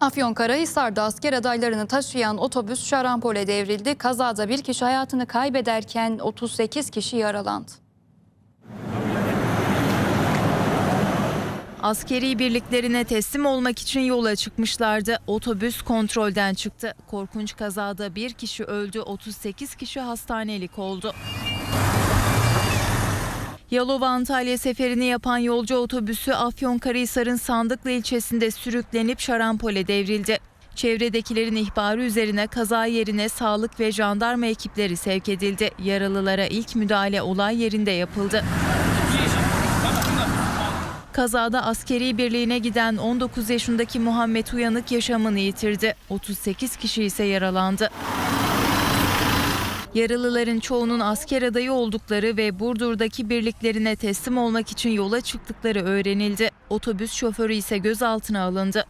Afyonkarahisar'da asker adaylarını taşıyan otobüs şarampole devrildi. Kazada bir kişi hayatını kaybederken 38 kişi yaralandı. Askeri birliklerine teslim olmak için yola çıkmışlardı. Otobüs kontrolden çıktı. Korkunç kazada bir kişi öldü, 38 kişi hastanelik oldu. Yalova Antalya seferini yapan yolcu otobüsü Afyonkarahisar'ın Sandıklı ilçesinde sürüklenip şarampole devrildi. Çevredekilerin ihbarı üzerine kaza yerine sağlık ve jandarma ekipleri sevk edildi. Yaralılara ilk müdahale olay yerinde yapıldı. Kazada askeri birliğine giden 19 yaşındaki Muhammed Uyanık yaşamını yitirdi. 38 kişi ise yaralandı. Yaralıların çoğunun asker adayı oldukları ve Burdur'daki birliklerine teslim olmak için yola çıktıkları öğrenildi. Otobüs şoförü ise gözaltına alındı.